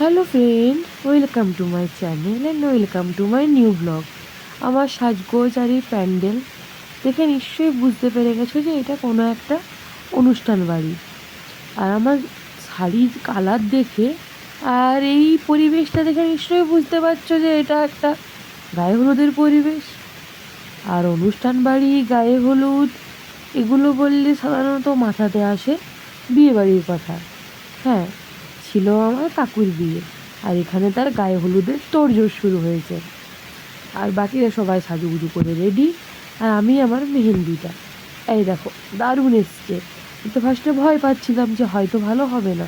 Hello friend welcome to my channel and welcome to my new blog আমার সাজগোজ আর এই প্যান্ডেল দেখে নিশ্চয়ই বুঝতে পেরে গেছো যে এটা কোনো একটা অনুষ্ঠান বাড়ি। আর আমার শাড়ির কালার দেখে আর এই পরিবেশটা দেখে নিশ্চয়ই বুঝতে পারছ যে এটা একটা গায়ে হলুদের পরিবেশ। আর অনুষ্ঠান বাড়ি গায়ে হলুদ, এগুলো বললে সাধারণত মাথাতে আসে বিয়ে বাড়ির কথা। হ্যাঁ ছিল আমার কাকুর বিয়ে। আর এখানে তার গায়ে হলুদের তোড়জোড় শুরু হয়েছে। আর বাকিরা সবাই সাজুগুজু করে রেডি আর আমি আমার মেহেন্দিটা। এই দেখো, দারুণ এসছে। তো ফার্স্টে ভয় পাচ্ছিলাম যে হয়তো ভালো হবে না।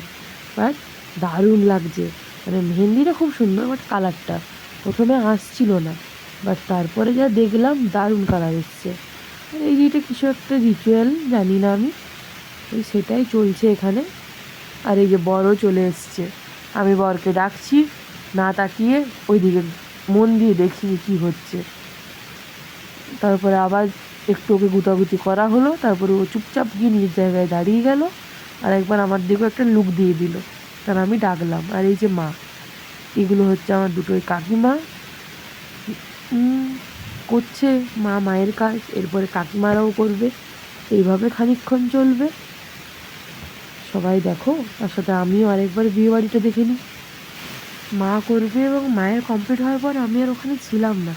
বাট দারুণ লাগছে। মানে মেহেন্দিটা খুব সুন্দর বাট কালারটা প্রথমে আসছিল না। বাট তারপরে যা দেখলাম, দারুণ কালার এসছে। এই যে এটা কিছু একটা রিচুয়াল জানি না আমি। সেটাই চলছে এখানে। আর এই যে বরও চলে এসছে। আমি বরকে ডাকছি, না তাকিয়ে ওইদিকে মন দিয়ে দেখি কী হচ্ছে। তারপরে আবার একটু ওকে গুতাগুতি করা হলো, তারপরে ও চুপচাপ গিয়ে নিজের জায়গায় দাঁড়িয়ে গেল আর একবার আমার দিকেও একটা লুক দিয়ে দিল। তার আমি ডাকলাম, আর এই যে মা, এগুলো হচ্ছে আমার দুটোই কাকিমা। করছে মা মায়ের কাজ, এরপরে কাকিমারাও করবে, এইভাবে খানিকক্ষণ চলবে। সবাই দেখো, তার সাথে আমিও আরেকবার বিয়ে বাড়িটা দেখে নিই। মা করবে এবং মায়ের কমপ্লিট হওয়ার পর আমি আর ওখানে ছিলাম না।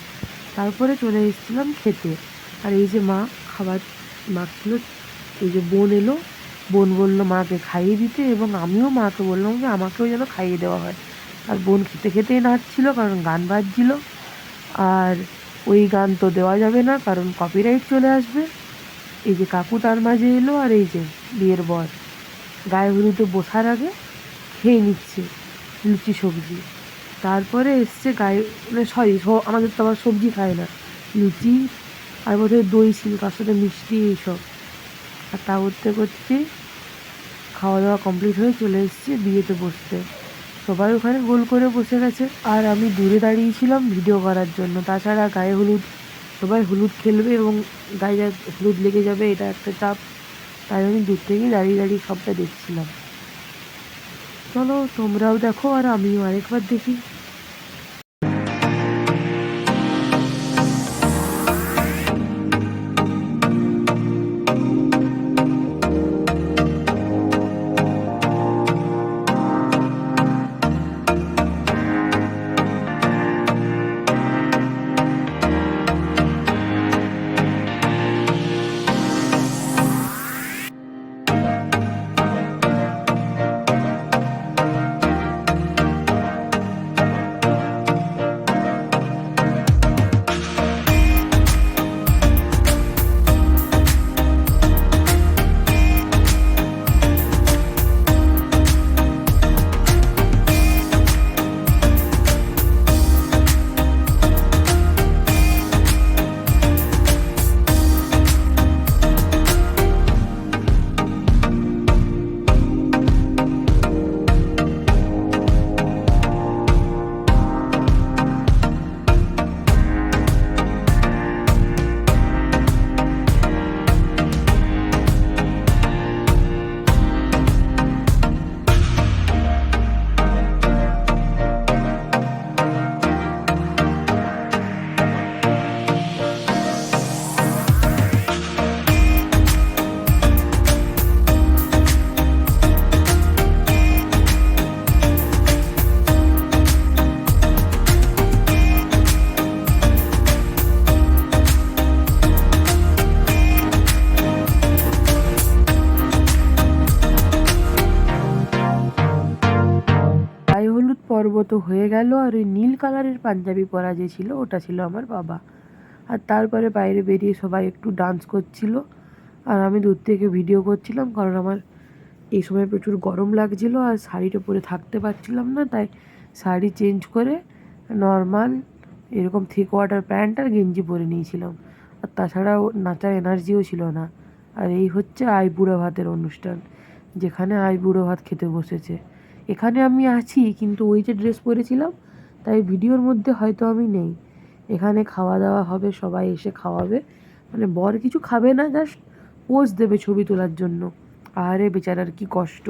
তারপরে চলে এসেছিলাম খেতে। আর এই যে মা খাবার মাখছিল এই যে বোন এলো, বোন বলল মাকে খাইয়ে দিতে এবং আমিও মাকে বললাম যে আমাকেও যেন খাইয়ে দেওয়া হয়। আর বোন খেতে খেতেই নাচছিল কারণ গান বাজছিল। আর ওই গান তো দেওয়া যাবে না কারণ কপিরাইট চলে আসবে। এই যে কাকু তার মাঝে এলো আর এই যে বিয়ের বর। গায়ে হলুদে বসার আগে খেয়ে নিচ্ছে লুচি সবজি। তারপরে এসছে গায়ে মানে সরি আমাদের তো আবার সবজি খায় না। লুচি, আর বোধহয় দই ছিল, তার সাথে মিষ্টি এইসব। আর তা করতে করতে খাওয়া দাওয়া কমপ্লিট হয়ে চলে এসছে বিয়েতে বসতে। সবাই ওখানে গোল করে বসে গেছে। আর আমি দূরে দাঁড়িয়েছিলাম ভিডিও করার জন্য। তাছাড়া গায়ে হলুদ, সবাই হলুদ খেলবে এবং গায়ে হলুদ লেগে যাবে, এটা একটা চাপ। তাই আমি দূর থেকেই দাঁড়িয়ে দাঁড়িয়ে সবটা দেখছিলাম। চলো তোমরাও দেখো আর আমিও আরেকবার দেখি। গায়ে হলুদ পর্ব তো হয়ে গেল আর ওই নীল কালারের পাঞ্জাবি পরা যে ছিল, ওটা ছিল আমার বাবা। আর তারপরে বাইরে বেরিয়ে সবাই একটু ডান্স করছিল। আর আমি দূর থেকে ভিডিও করছিলাম, কারণ আমার এই সময় প্রচুর গরম লাগছিল আর শাড়িটা পরে থাকতে পারছিলাম না, তাই শাড়ি চেঞ্জ করে নর্মাল এরকম থ্রি কোয়ার্টার প্যান্ট আর গেঞ্জি পরে নিয়েছিলাম। আর তাছাড়াও নাচার এনার্জিও ছিল না। আর এই হচ্ছে আই বুড়ো ভাতের অনুষ্ঠান, যেখানে আই বুড়ো ভাত খেতে বসেছে। এখানে আমি আছি, কিন্তু ওই যে ড্রেস পরেছিলাম, তাই ভিডিওর মধ্যে হয়তো আমি নেই। এখানে খাওয়া দাওয়া হবে, সবাই এসে খাওয়াবে। মানে বর কিছু খাবে না জাস্ট পোজ দেবে ছবি তোলার জন্য। আরে বেচারার কি কষ্ট।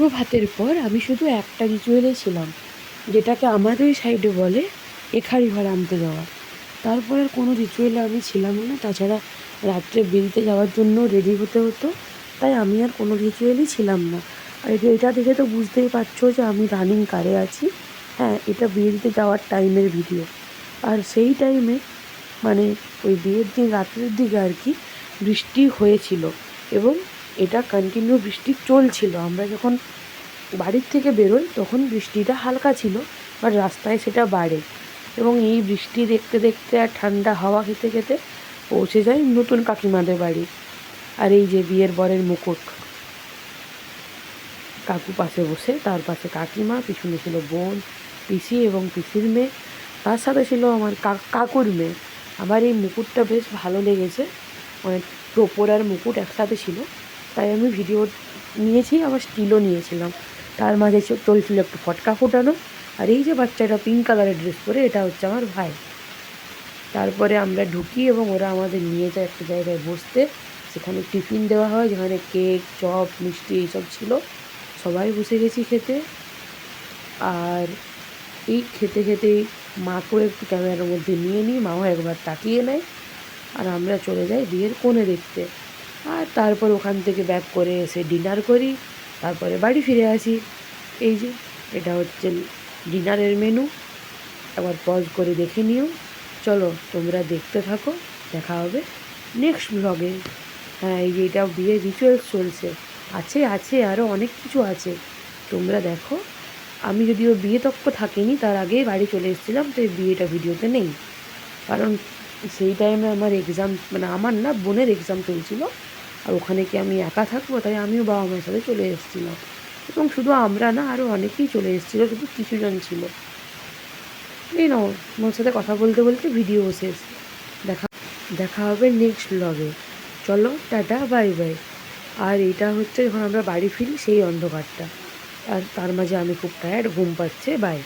পুরো ভাতের পর আমি শুধু একটা রিচুয়ালে ছিলাম, যেটাকে আমাদের সাইডে বলে এখারি ঘর আনতে যাওয়া। তারপর আর কোনো রিচুয়ালে আমি ছিলাম না। তাছাড়া রাত্রে বেরিতে যাওয়ার জন্য রেডি হতে হতো, তাই আমি আর কোনো রিচুয়ালই ছিলাম না। আর এটা- দেখে তো বুঝতেই পারছ যে আমি রানিং কারে আছি। হ্যাঁ এটা বেরিতে যাওয়ার টাইমের ভিডিও আর সেই টাইমে মানে ওই বিয়ের দিন, রাত্রের দিকে আর কি বৃষ্টি হয়েছিল এবং এটা কন্টিনিউ বৃষ্টি চলছিল। আমরা যখন বাড়ির থেকে বেরোই, তখন বৃষ্টিটা হালকা ছিল বাট রাস্তায় সেটা বাড়ে। এবং এই বৃষ্টি দেখতে দেখতে আর ঠান্ডা হাওয়া খেতে খেতে পৌঁছে যায় নতুন কাকিমাদের বাড়ি। আর এই যে বিয়ের বরের মুকুট। কাকু পাশে বসে, তার পাশে কাকিমা, পিছনে ছিল বোন, পিসি এবং পিসির মেয়ে, তার সাথে ছিল আমার কাকুর মেয়ে। আমার এই মুকুটটা বেশ ভালো লেগেছে। মানে টোপর আর মুকুট একসাথে ছিল। তাই আমি ভিডিও নিয়েছি, আবার স্টিলও নিয়েছিলাম। তার মাঝে চলছিল একটু ফটকা ফোটানো, আর এই যে বাচ্চাটা পিঙ্ক কালারের ড্রেস পরে, এটা হচ্ছে আমার ভাই। তারপরে আমরা ঢুকি এবং ওরা আমাদের নিয়ে যায় একটা জায়গায় বসতে, সেখানে টিফিন দেওয়া হয়, যেখানে কেক, চপ, মিষ্টি এইসব ছিল। সবাই বসে গেছি খেতে। আর এই খেতে খেতেই মাকেও একটু ক্যামেরার মধ্যে নিয়ে নিই, মাও একবার তাকিয়ে নেয়। আর আমরা চলে যাই বিয়ের কোণে দেখতে। আর তারপর ওখান থেকে ব্যাক করে এসে ডিনার করি। তারপরে বাড়ি ফিরে আসি। এই যে, এটা হচ্ছে ডিনারের মেনু একবার পজ করে দেখে নিও। চলো, তোমরা দেখতে থাকো। দেখা হবে নেক্সট ব্লগে হ্যাঁ এই যে এটা বিয়ে রিচুয়ালস চলছে। আছে আছে আরও অনেক কিছু আছে। তোমরা দেখো। আমি যদিও বিয়ে তক্ক থাকিনি, তার আগেই বাড়ি চলে এসেছিলাম, তো এই বিয়েটা ভিডিওতে নেই। কারণ সেই টাইমে আমার এক্সাম মানে আমার না, বোনের এক্সাম চলছিল। আর ওখানে কি আমি একা থাকব? তাই আমিও বাবা মায়ের সাথে চলে এসেছিলাম। এবং শুধু আমরা না আরও অনেকেই চলে এসেছিল, শুধু কিছুজন ছিল। এই নাও, তোমার সাথে কথা বলতে বলতে ভিডিও শেষ। দেখা দেখা হবে নেক্সট ব্লগে চলো, টাটা বাই বাই আর এটা হচ্ছে যখন আমরা বাড়ি ফিরি, সেই অন্ধকারটা। আর তার মাঝে আমি খুব টায়ার্ড ঘুম পাচ্ছে বাই